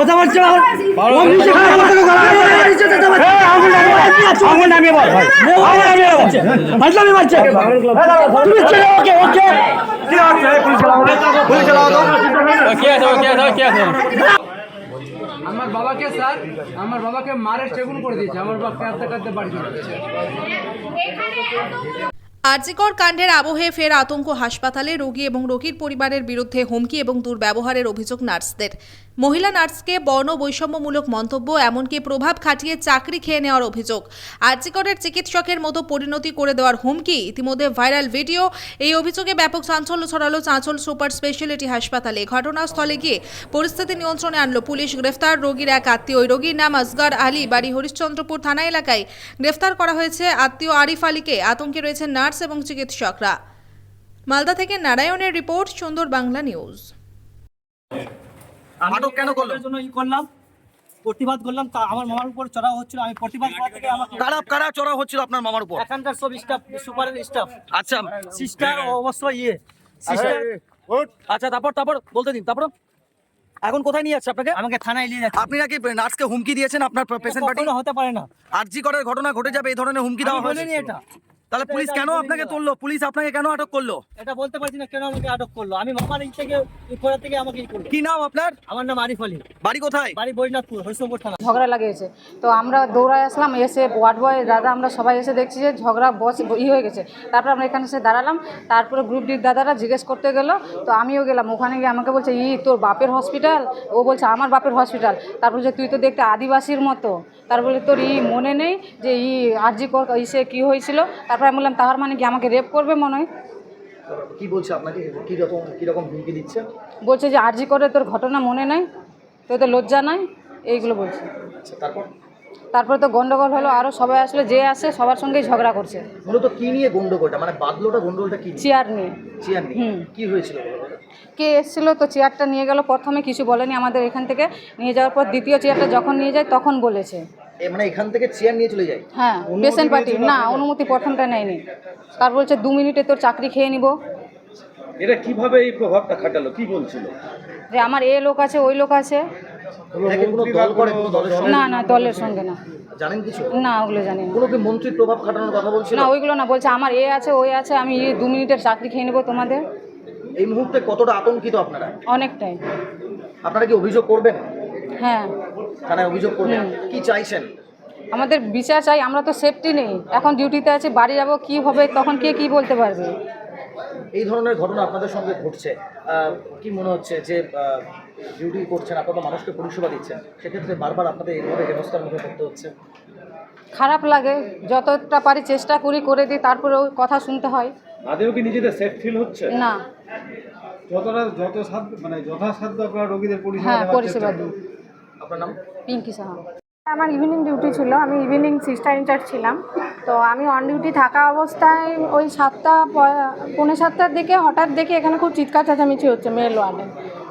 কথা বলছে? আমার বাবাকে স্যার আমার বাবাকে মারে সেগুন করে দিয়েছে। আমার বাবা কাঁদতে কাঁদতে বাড়ি আরজিকর কাণ্ডের আবহে ফের আতঙ্ক হাসপাতালে রোগী এবং রোগীর পরিবারের বিরুদ্ধে হুমকি এবং দুর্ব্যবহারের অভিযোগ নার্সদের। মহিলা নার্সকে বর্ণ বৈষম্যমূলক মন্তব্য, এমনকি প্রভাব খাটিয়ে চাকরি খেয়ে নেওয়ার অভিযোগ। আরজিকরের চিকিৎসকের মতো পরিণতি করে দেওয়ার হুমকি, ইতিমধ্যে ভাইরাল ভিডিও। এই অভিযোগে ব্যাপক চাঞ্চল্য ছড়ালো চাঁচল সুপার স্পেশালিটি হাসপাতালে। ঘটনাস্থলে গিয়ে পরিস্থিতি নিয়ন্ত্রণে আনলো পুলিশ। গ্রেফতার রোগীর এক আত্মীয়। ওই রোগীর নাম আসগার আলী। বাড়ি হরিশ্চন্দ্রপুর থানা এলাকায় গ্রেফতার করা হয়েছে আত্মীয় আরিফ আলীকে। আতঙ্কে রয়েছে নার্স এবং চিকিৎসকরা। মালদা থেকে নারায়ণের রিপোর্ট, সুন্দর বাংলা নিউজ। আটক কেন করল? এর জন্য ই করলাম প্রতিবাদ করলাম তা আমার মামার উপর চড়াও হচ্ছিল আমি প্রতিবাদ করা থেকে আমাকে কারা কারা চড়া হচ্ছিল আপনার মামার উপর? এখানকার সব স্টাফ সুপারের স্টাফ আচ্ছা সিস্টার অবশ্য ইয়ে সিস্টার আচ্ছা তারপর তারপর বলতে দিন তারপর? এখন কোথায় নিয়ে যাচ্ছে আপনাকে? আমাকে থানায় নিয়ে যাচ্ছে। আপনি নাকি নার্সকে হুমকি দিয়েছেন আপনার পেশেন্ট পার্টি হতে পারে না। আরজি করার ঘটনা ঘটে যাবে এই ধরনের হুমকি দেওয়া হয়েছে। এটা। তাহলে পুলিশ কেন আপনাকে তুললো? পুলিশ আপনাকে কেন আটক করল? এটা বলতে পারছি না কেন আমাকে আটক করল। আমি মামার ই থেকে করা থেকে আমাকে করল। কি নাম আপনার? আমার নাম আরিফ আলী। বাড়ি কোথায়? বাড়ি বৈনাথপুর হরিশঙ্কর থানা। ঝগড়া লাগিয়েছে। তো আমরা দৌড়ায় আসলাম এসে ওয়ার্ড বয় দাদা আমরা সবাই এসে দেখছি যে ঝগড়া বস ই হয়ে গেছে। তারপর আমরা এখানে এসে দাঁড়ালাম। তারপরে গ্রুপ ডির দাদারা জিজ্ঞেস করতে গেল। তো আমিও গেলাম। ওখানে গিয়ে আমাকে বলছে ই তোর বাপের হসপিটাল ও বলছে আমার বাপের হসপিটাল তারপর যে তুই তো দেখতে আদিবাসীর মতো। তারপরে তোর ই মনে নেই যে ই আরজি কর ইসে কী হয়েছিল? তারপরে আমি বললাম তাহার মানে কি আমাকে রেপ করবে মনে হয়? কি বলছে আপনাকে? কি রকম কি রকম হুমকি দিচ্ছে? বলছে যে আরজি করে তোর ঘটনা মনে নাই তোর তো লজ্জা নাই এইগুলো বলছে। আচ্ছা তারপর? তারপরে তো গন্ডগোল হলো আরও সবাই আসলে যে আসে সবার সঙ্গেই ঝগড়া করছে। মূলত কি নিয়ে গন্ডগোলটা? মানে বাদলোটা গন্ডগোলটা কি চেয়ার নিয়ে। চেয়ার নিয়ে। কি হয়েছিল কে এসেছিল? তো চেয়ারটা নিয়ে গেল প্রথমে কিছু বলেনি আমাদের এখান থেকে। নিয়ে যাওয়ার পর দ্বিতীয় চেয়ারটা যখন নিয়ে যায় তখন বলেছে। মানে এখান থেকে চেয়ার নিয়ে চলে যায়। হ্যাঁ পেশেন্ট পার্টি। না অনুমতি প্রথমটা নেয়নি। তার বলছে দু মিনিটে তোর চাকরি খেয়ে নিব। এটা কীভাবে এই প্রভাবটা খাটালো? কি বলছিল? যে আমার এ লোক আছে ওই লোক আছে। এটাকে কোনো দল করে কোনো দলের সঙ্গে? না না দলের সঙ্গে না। জানেন কিছু? না ওগুলো জানি না। কোনো কি মন্ত্রীর প্রভাব খাটানোর কথা বলছিল? না ওইগুলো না বলছে আমার এ আছে ওই আছে আমি এই দু মিনিটের চাকরি খেয়ে নেব তোমাদের। এই মুহূর্তে কতটা আতঙ্কিত আপনারা? অনেকটাই। আপনারা কি অভিযোগ করবেন? হ্যাঁ। থানায় অভিযোগ করবেন কি চাইছেন? আমাদের বিচার চাই আমরা তো সেফটি নেই। এখন ডিউটিতে আছি বাড়ি যাব কি হবে তখন কে কি বলতে পারবে? এই ধরনের ঘটনা আপনাদের সঙ্গে ঘটছে। কি মনে হচ্ছে যে ডিউটি করছেন আপনারা মানুষকে পরিষেবা দিচ্ছেন সেক্ষেত্রে বারবার আপনাদের এইভাবে হেনস্থার মুখে পড়তে হচ্ছে? খারাপ লাগে যতটা পারি চেষ্টা করি করে দিই তারপরেও কথা শুনতে হয়। আদেও কি নিজেদের সেফ ফিল হচ্ছে? না। যতটা যত সাধ্য মানে যথাসাধ্য আপনারা রোগীদের পরিষেবা হ্যাঁ পরিষেবা দিই। আপনার নাম? পিঙ্কি সাহা। আমার ইভিনিং ডিউটি ছিল, আমি ইভিনিং সিস্টার ইন্টার ছিলাম। তো আমি অন ডিউটি থাকা অবস্থায় ওই সাতটা পৌনে সাতটার দিকে হঠাৎ দেখি এখানে খুব চিৎকার চেঁচামেচি হচ্ছে মেল ওয়ার্ডে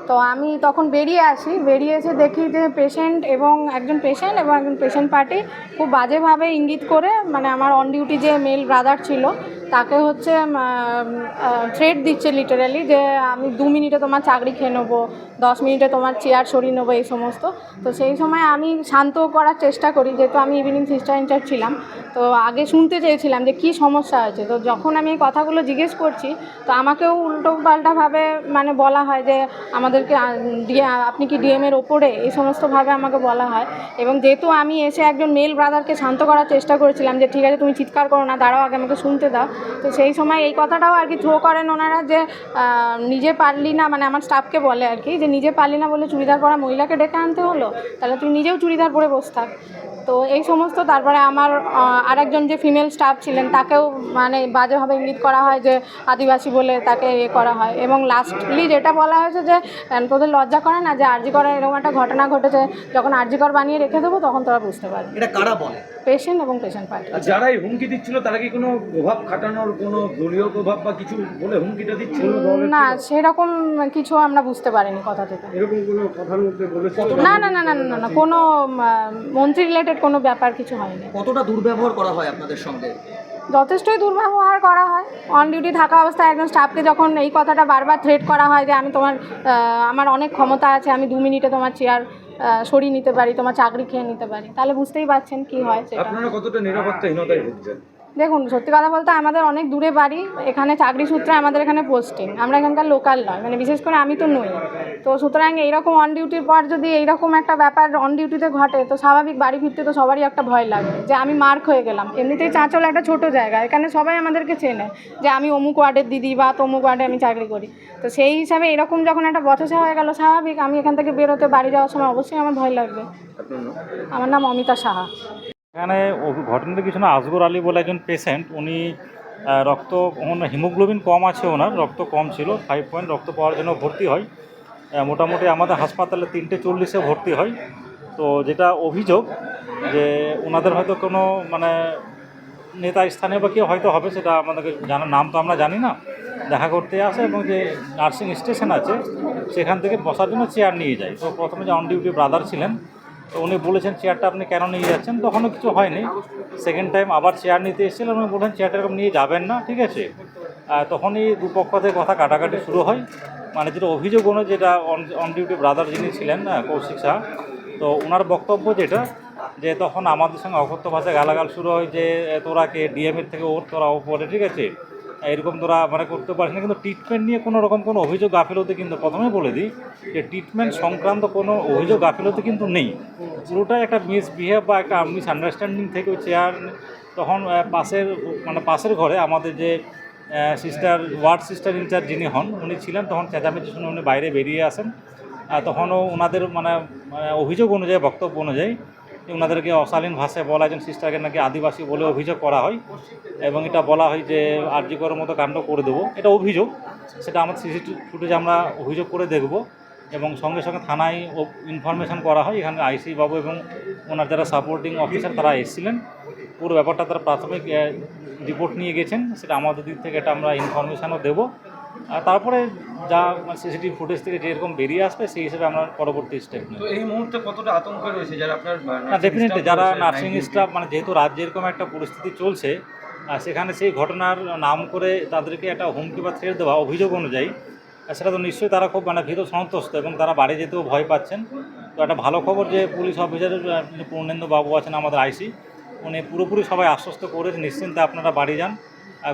তো আমি তখন বেরিয়ে আসি, বেরিয়ে এসে দেখি যে পেশেন্ট এবং একজন পেশেন্ট এবং একজন পেশেন্ট পার্টি খুব বাজেভাবে ইঙ্গিত করে মানে আমার অন ডিউটি যে মেল ব্রাদার ছিল তাকে হচ্ছে থ্রেড দিচ্ছে লিটারালি যে আমি দু মিনিটে তোমার চাকরি খেয়ে নেব, দশ মিনিটে তোমার চেয়ার সরিয়ে নেব, এই সমস্ত। তো সেই সময় আমি শান্ত করার চেষ্টা করি, যেহেতু আমি ইভিনিং সিস্টার ইনচার্জ ছিলাম। তো আগে শুনতে চেয়েছিলাম যে কী সমস্যা হয়েছে। তো যখন আমি এই কথাগুলো জিজ্ঞেস করছি, তো আমাকেও উল্টো পাল্টাভাবে মানে বলা হয় যে আমাদেরকে আপনি কি ডিএমের ওপরে এই সমস্তভাবে আমাকে বলা হয়। এবং যেহেতু আমি এসে একজন মেল ব্রাদারকে শান্ত করার চেষ্টা করেছিলাম যে, ঠিক আছে, তুমি চিৎকার করো না, দাঁড়াও, আগে আমাকে শুনতে দাও। তো সেই সময় এই কথাটাও আর কি থ্রো করেন ওনারা যে নিজে পারলি না মানে আমার স্টাফকে বলে আর কি, যে নিজে পারলি না বলে চুড়িদার পরা মহিলাকে ডেকে আনতে হলো, তাহলে তুই নিজেও চুড়িদার পরে বসে থাক। তো এই সমস্ত তারপরে আমার আরেকজন যে ফিমেল স্টাফ ছিলেন তাকেও মানে বাজেভাবে ইঙ্গিত করা হয় যে আদিবাসী বলে তাকে এ করা হয়। এবং লাস্টলি যেটা বলা হয়েছে যে তোদের লজ্জা করে না যে আরজি করার এরকম একটা ঘটনা ঘটেছে যখন আরজি কর বানিয়ে রেখে দেবো তখন তোরা বুঝতে পারবি। এটা কারা বলে? পেশেন্ট এবং পেশেন্ট পার্টি আর যারা এই হুমকি দিচ্ছিল তারা কি কোনো প্রভাব খাটানোর কোনো দলীয় প্রভাব বা কিছু বলে হুমকিটা দিচ্ছিল না সেরকম কিছু আমরা বুঝতে পারিনি কথা থেকে। এরকম কোনো কথার মধ্যে বলেছিল? না না না না না, না না কোনো মন্ত্রী রিলেটেড কোনো ব্যাপার কিছু হয়নি। কতটা দুর্ব্যবহার করা হয় আপনাদের সঙ্গে? যথেষ্টই দুর্ব্যবহার করা হয়। অন ডিউটি থাকা অবস্থায় একজন স্টাফকে যখন এই কথাটা বারবার থ্রেট করা হয় যে আমি তোমার আমার অনেক ক্ষমতা আছে আমি দু মিনিটে তোমার চেয়ার সরিয়ে নিতে পারি তোমার চাকরি খেয়ে নিতে পারি তাহলে বুঝতেই পারছেন কি হয় সেটা। আপনারা কতটা নিরাপত্তাহীনতায় ভুগছেন? দেখুন সত্যি কথা বলতে আমাদের অনেক দূরে বাড়ি এখানে চাকরি সূত্রে আমাদের এখানে পোস্টিং আমরা এখানকার লোকাল নয় মানে বিশেষ করে আমি তো নই। তো সুতরাং এইরকম অন ডিউটির পর যদি এইরকম একটা ব্যাপার অন ডিউটিতে ঘটে তো স্বাভাবিক বাড়ি ফিরতে তো সবারই একটা ভয় লাগবে যে আমি মার্ক হয়ে গেলাম। এমনিতেই চাঁচল একটা ছোট জায়গা এখানে সবাই আমাদেরকে চেনে যে আমি অমুক ওয়ার্ডের দিদি বা তমুক ওয়ার্ডে আমি চাকরি করি। তো সেই হিসাবে এরকম যখন একটা বচসা হয়ে গেল স্বাভাবিক আমি এখান থেকে বেরোতে বাড়ি যাওয়ার সময় অবশ্যই আমার ভয় লাগবে। আমার নাম অমিতা সাহা। এখানে ঘটনাটা কিছু না আসগর আলী বলে একজন পেশেন্ট উনি রক্ত হিমোগ্লোবিন কম আছে ওনার, রক্ত কম ছিল ফাইভ পয়েন্ট রক্ত পাওয়ার জন্য ভর্তি হয়। মোটামুটি আমাদের হাসপাতালে তিনটে চল্লিশে ভর্তি হয়। তো যেটা অভিযোগ যে ওনাদের হয়তো কোনো মানে নেতা স্থানীয় বা কেউ হয়তো হবে, সেটা আমাদেরকে জানার নাম তো আমরা জানি না। দেখা করতে আসে এবং যে নার্সিং স্টেশন আছে, সেখান থেকে বসার জন্য চেয়ার নিয়ে যায়। তো প্রথমে যে অন ডিউটি ব্রাদার ছিলেন তো উনি বলেছেন চেয়ারটা আপনি কেন নিয়ে যাচ্ছেন? তখনও কিছু হয়নি। সেকেন্ড টাইম আবার চেয়ার নিতে এসেছিলেন, উনি বললেন চেয়ারটা এরকম নিয়ে যাবেন না, ঠিক আছে? তখনই দুপক্ষ থেকে কথা কাটাকাটি শুরু হয়। মানে যেটা অভিযোগ অনুযায়ী যেটা অন ডিউটি ব্রাদার যিনি ছিলেন কৌশিক শাহ, তো ওনার বক্তব্য যেটা, যে তখন আমাদের সঙ্গে অকথ্য ভাষায় গালাগাল শুরু হয় যে, তোরা কে? ডিএমের থেকে ওর, তোরা ওপরে, ঠিক আছে? এরকম তোরা মানে করতে পারিস না। কিন্তু ট্রিটমেন্ট নিয়ে কোনো রকম কোনো অভিযোগ গাফিলতি কিন্তু প্রথমে বলে দিই যে ট্রিটমেন্ট সংক্রান্ত কোনো অভিযোগ গাফিলতি কিন্তু নেই। পুরোটাই একটা মিসবিহেভ বা একটা মিসআন্ডারস্ট্যান্ডিং থেকে ওই চেয়ার তখন পাশের মানে পাশের ঘরে আমাদের যে সিস্টার ওয়ার্ড সিস্টার ইনচার্জ যিনি হন, উনি ছিলেন, তখন চেঁচামেচি শুনে উনি বাইরে বেরিয়ে আসেন। তখনও ওনাদের মানে অভিযোগ অনুযায়ী, বক্তব্য অনুযায়ী ওনাদেরকে অশালীন ভাষায় বলা একজন সিস্টারকে নাকি আদিবাসী বলে অভিযোগ করা হয় এবং এটা বলা হয় যে আরজি করার মতো কাণ্ড করে দেবো। এটা অভিযোগ, সেটা আমাদের সিসিটিভি ফুটেজে আমরা অভিযোগ করে দেখব এবং সঙ্গে সঙ্গে থানায় ইনফরমেশন করা হয়। এখানে আইসি বাবু এবং ওনার যারা সাপোর্টিং অফিসার তারা এসেছিলেন। পুরো ব্যাপারটা তারা প্রাথমিক রিপোর্ট নিয়ে গেছেন। সেটা আমাদের দিক থেকে এটা আমরা ইনফরমেশনও দেবো। আর তারপরে যা সিসিটিভি ফুটেজ থেকে যেরকম বেরিয়ে আসবে সেই হিসেবে আমরা পরবর্তী স্টেপ নেব। তো এই মুহূর্তে কতটা আতঙ্ক রয়েছে? যারা আপনার না ডেফিনেটলি যারা নার্সিং স্টাফ মানে যেহেতু রাজ্যে এরকম একটা পরিস্থিতি চলছে আর সেখানে সেই ঘটনার নাম করে তাদেরকে একটা হুমকি বা থ্রেট দেওয়া অভিযোগ অনুযায়ী সেটা তো নিশ্চয়ই তারা খুব মানে ভীত সন্তুষ্ট এবং তারা বাড়ি যেতেও ভয় পাচ্ছেন। তো একটা ভালো খবর যে পুলিশ অফিসার পূর্ণেন্দু বাবু আছেন আমাদের আইসি উনি পুরোপুরি সবাই আশ্বস্ত করে নিশ্চিন্তে আপনারা বাড়ি যান।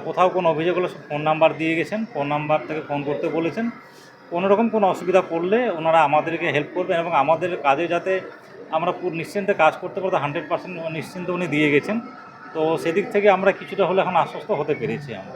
কোথাও কোনো অভিযোগ হলে ফোন নাম্বার দিয়ে গেছেন, ফোন নাম্বার থেকে ফোন করতে বলেছেন। কোনো রকম কোনো অসুবিধা পড়লে ওনারা আমাদেরকে হেল্প করবেন এবং আমাদের কাজে যাতে আমরা পুরো নিশ্চিন্তে কাজ করতে পারতে হান্ড্রেড পার্সেন্ট নিশ্চিন্তে উনি দিয়ে গেছেন। তো সেদিক থেকে আমরা কিছুটা হলে এখন আশ্বস্ত হতে পেরেছি আমরা।